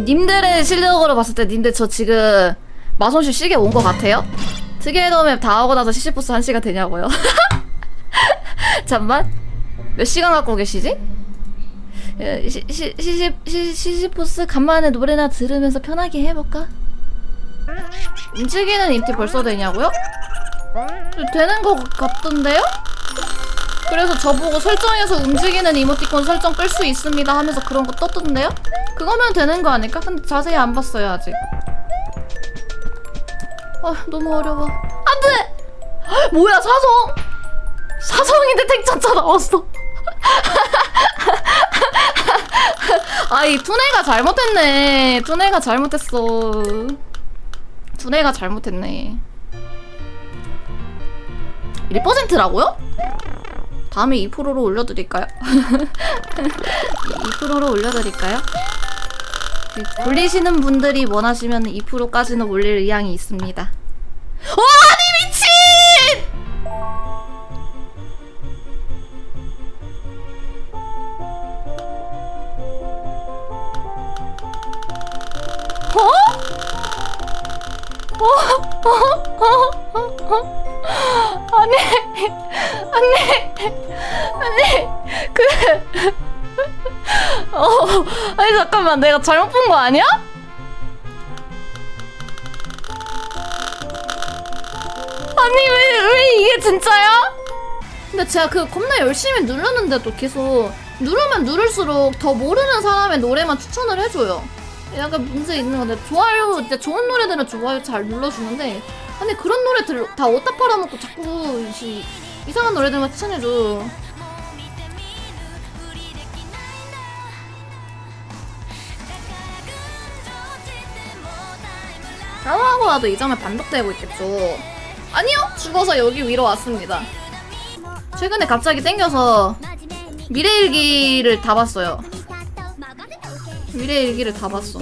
님들의 실력으로 봤을 때 님들 저 지금 마손실 시계 온 것 같아요? 특이해더맵 다 하고 나서 시시포스 한 시간 되냐고요? 잠만 몇 시간 갖고 계시지? 예, 시, 시, 시시, 시, 시시포스 간만에 노래나 들으면서 편하게 해볼까? 움직이는 인티 벌써 되냐고요? 되는 것 같던데요? 그래서 저보고 설정에서 움직이는 이모티콘 설정 끌 수 있습니다 하면서 그런 거 떴던데요? 그거면 되는 거 아닐까? 근데 자세히 안 봤어요 아직 아 너무 어려워 안돼! 헉, 뭐야 사성! 사성인데 탱차차 나왔어 아이 투네가 잘못했네 투네가 잘못했어 투네가 잘못했네 1%라고요? 다음에 2%로 올려드릴까요? 2%로 올려드릴까요? 돌리시는 분들이 원하시면 2%까지는 올릴 의향이 있습니다. 와, 아니 미친! 어? 어? 어? 어? 어? 어? 아니, 아니, 아니, 그, 어, 아니 잠깐만, 내가 잘못 본 거 아니야? 아니 왜, 왜 이게 진짜야? 근데 제가 그 겁나 열심히 누르는데도 계속 누르면 누를수록 더 모르는 사람의 노래만 추천을 해줘요. 약간 문제 있는 건데 좋아요, 진짜 좋은 노래들은 좋아요 잘 눌러주는데 아니 그런 노래들 다 어디다 팔아먹고 자꾸 이, 이상한 노래들만 추천해줘. 나도 이 점에 반복되고 있겠죠. 아니요, 죽어서 여기 위로 왔습니다. 최근에 갑자기 땡겨서 미래일기를 다 봤어요. 미래일기를 다 봤어.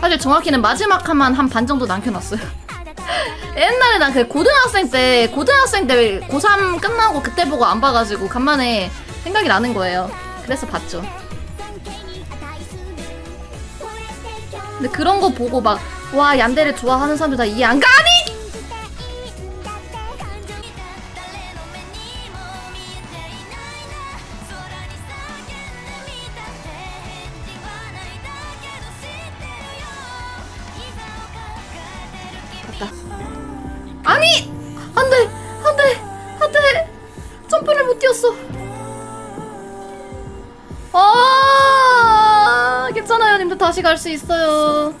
사실 정확히는 마지막 한만 한 반 정도 남겨놨어요. 옛날에 난 그 고등학생 때 고등학생 때 고3 끝나고 그때 보고 안 봐가지고 간만에 생각이 나는 거예요. 그래서 봤죠. 근데 그런 거 보고 막 와 얀데를 좋아하는 사람들 다 이해 안 가니? 갔다. 아니! 안 돼! 안 돼! 안 돼! 점프를 못 뛰었어. 아, 괜찮아요. 님들 다시 갈 수 있어요.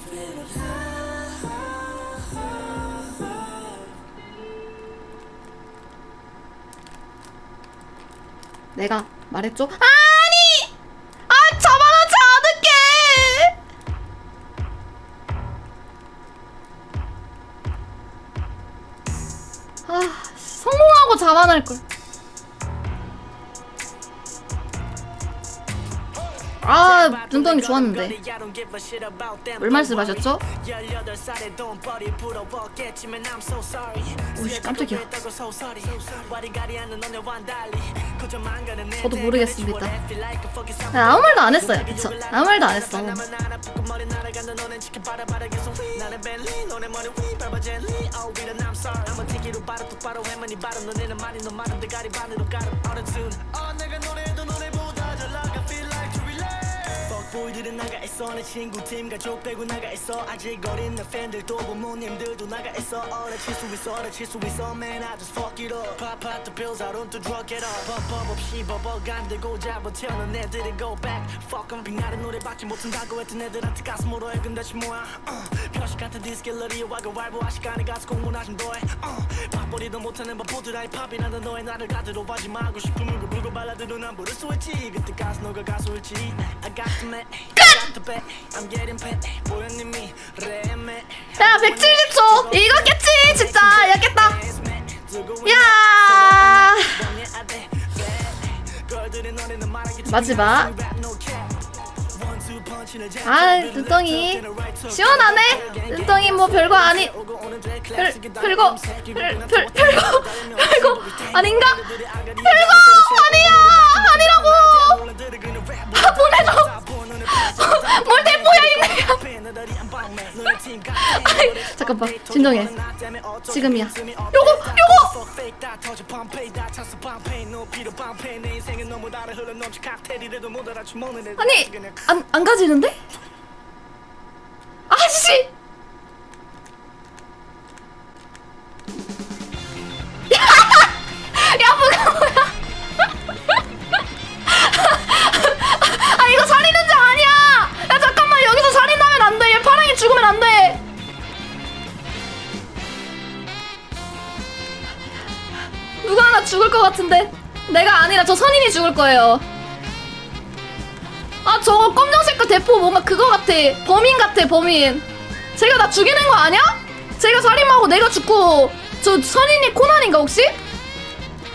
내가 말했죠? 아니! 아, 잡아놓지 않을게! 아, 성공하고 잡아낼 걸. 아, 눈덩이 좋았는데. 뭘 말씀하셨죠? 오씨, 깜짝이야. 저도 모르겠습니다. 아, 아무 말도 안 했어요. 그쵸? 아무 말도 안 했어. 보이들은 나가 있어. 내 친구 팀 가족 빼고 나가 있어. 아직 어린 내 팬들도 부모님들도 나가 있어. 어려칠 수 있어 어려칠 수 있어. Man I just fuck it up. Pop out the pills I don't do drug it up 법법 없이 버벅 안 잡아 태어난 애들이 go back. Fuck 'em 빙하른 노래밖에 못한다고 했던 애들한테 가슴 울어해. 근데 지 뭐야? Uh, 표식 같은 디스킬러리 와가 왈보 아시간에 가서 공부나 좀 더해 uh, 밥벌이도 못하는 바보들 힙합이라는 너의 나를 가두로 바지 마고 싶으면 그 불고 발라드로 난 부를 수 있지. 그때 가수 너가 가수일지. I got to make 야, 170초! 이거겠지! 진짜! 이겼겠다! 야! 마지막. 아, 눈덩이. 시원하네? 눈덩이 뭐 별거 아니. 별, 별거, 별, 별, 별거, 별거 아닌가? 별거 아니야! 잠깐만. 진정해. 지금이야. 요거 요거! 아니 안, 안 가지는데? 죽을 거예요 아 저거 검정색깔 대포 뭔가 그거 같아 범인 같아 범인 제가 나 죽이는 거 아니야? 제가 살인하고 내가 죽고 저 선인이 코난인가 혹시? 야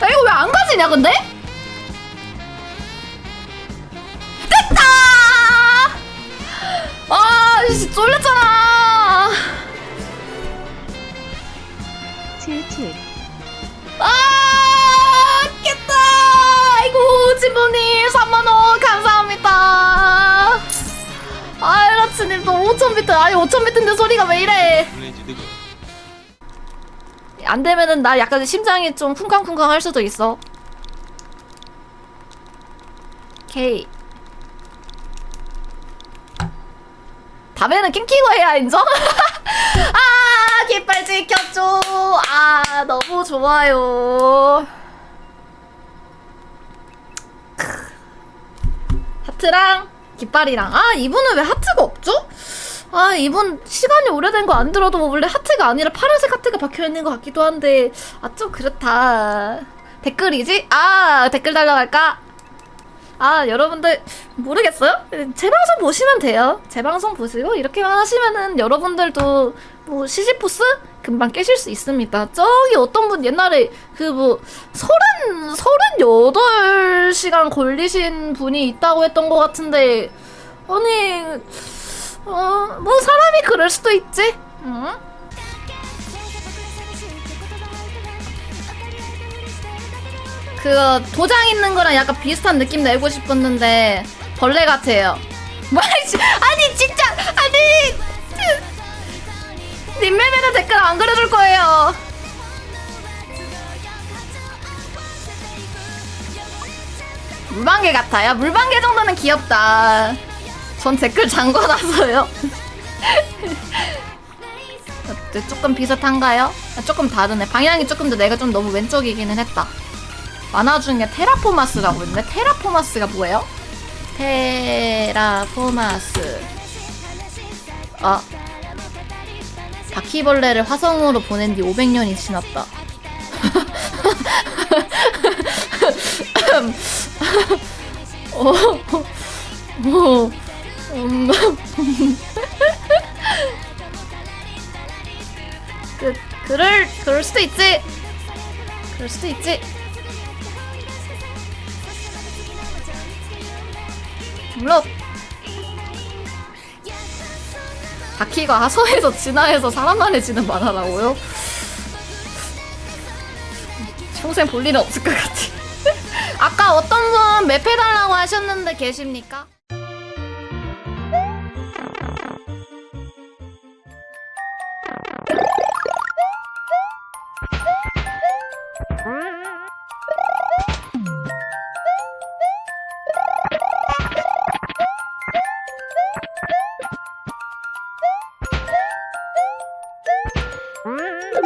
이거 왜 안 가지냐 근데? 됐다! 아 씨, 쫄렸잖아 진보님 3만원. 감사합니다. 아이 라츠님 또 5천비트. 아니 5천비트인데 소리가 왜 이래? 안 되면은 나 약간 심장이 좀 쿵쾅쿵쾅 할 수도 있어. 오케이. 밤에는 낑기고 해야 인정? 아 깃발 지켜줘 아 너무 좋아요 하트랑 깃발이랑 아 이분은 왜 하트가 없죠? 아 이분 시간이 오래된 거 안 들어도 원래 하트가 아니라 파란색 하트가 박혀있는 것 같기도 한데 아 좀 그렇다 댓글이지? 아 댓글 달려갈까? 아 여러분들 모르겠어요? 제 방송 보시면 돼요 제 방송 보시고 이렇게만 하시면은 여러분들도 뭐 시시포스 금방 깨실 수 있습니다 저기 어떤 분 옛날에 그 뭐 서른 서른 여덟 시간 걸리신 분이 있다고 했던 것 같은데 아니 어뭐 사람이 그럴 수도 있지 응? 그 도장 있는 거랑 약간 비슷한 느낌 내고 싶었는데 벌레 같아요. 아니 진짜 아니 님매매는 댓글 안 그려줄 거예요. 물방개 같아요. 물방개 정도는 귀엽다. 전 댓글 잠궈놨어요. 조금 비슷한가요? 아, 조금 다르네. 방향이 조금 더 내가 좀 너무 왼쪽이기는 했다. 만화 중에 테라포마스라고 있는데 테라포마스가 뭐예요? 테라포마스 아 바퀴벌레를 화성으로 보낸 뒤 500년이 지났다. 어, 어, 음. 그, 그럴, 그럴 수도 있지. 그럴 수도 있지. 물론 바퀴가 하서에서 진화해서 사람만에 지는 만화라고요? 평생 볼 일은 없을 것 같아. 아까 어떤 분 맵 해달라고 하셨는데 계십니까? Ah!